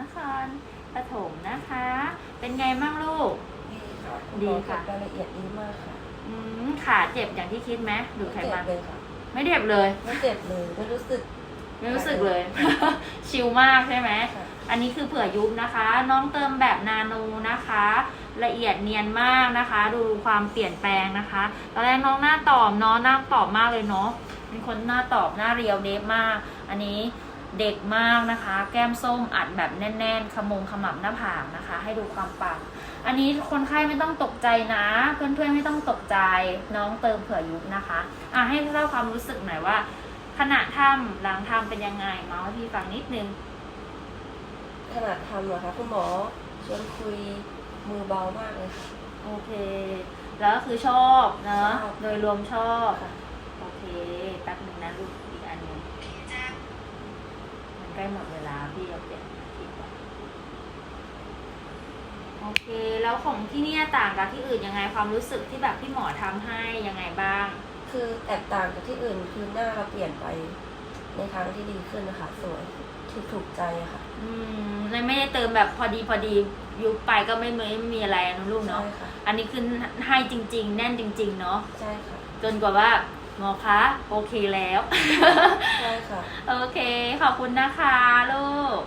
นครปฐมนะคะ เป็นไงบ้างลูกดีค่ะดีค่ะ รายละเอียดดีมากค่ะอืมขาเจ็บอย่างที่คิดไหมดูดไขไม่เจ็มับนเลยค่ะ ไม่เจ็บเลย ไม่เจ็บเลยไม่รู้สึก ไม่รู้สึกเลย ชิลมากใช่ไหม ค่ะ อันนี้คือเผื่อยุบนะคะ น้องเติมแบบนาโนนะคะ ละเอียดเนียนมากนะคะ ดูความเปลี่ยนแปลงนะคะ ตอนแรกน้องหน้าตอบเนาะหน้าตอบมากเลยเนาะ เป็นคนหน้าตอบหน้าเรียวเดฟมาก อันนี้ เด็กมากนะคะ แก้มส้มอัดแบบแน่น ๆ ขมงขมับหน้าผากนะคะ ให้ดูความปัง อันนี้คนไข้ไม่ต้องตกใจนะ เพื่อนๆไม่ต้องตกใจน้องเติมเผื่อยุบนะคะอะให้เล่าความรู้สึกหน่อยว่า ขณะทำหลังทำเป็นยังไงเมาส์ให้พี่ฟังนิดนึงขนาดทำเหรอคะคุณหมอชวนคุยมือเบามากเลยค่ะโอเค แล้วก็คือชอบเนอะชอบโดยรวมชอบค่ะโอเคแป๊บหนึ่งนะลูกอีกอันหนึงมันใก ล้หมดเวลาพี่เอาเปลี่ยนคลิปก่อนโอเค แล้วของที่เนี่ยต่างกับที่อื่นยังไงความรู้สึกที่แบบพี่หมอทำให้ยังไงบ้าง คือแตกต่างจากที่อื่นคือหน้าเราเปลี่ยนไปในทางที่ดีขึ้นนะคะสวยถูกถูกใจอะค่ะอืมเลยไม่ได้เติมแบบพอดีพอดียุบไปก็ไม่ไม่ไม่มีอะไรนะลูกใช่เนาะค่ะอันนี้คือให้จริง ๆ แน่นจริง ๆ เนาะใช่ค่ะ จนกว่าว่า หมอคะ โอเคแล้ว ใช่ค่ะ โอเค ขอบคุณนะคะลูก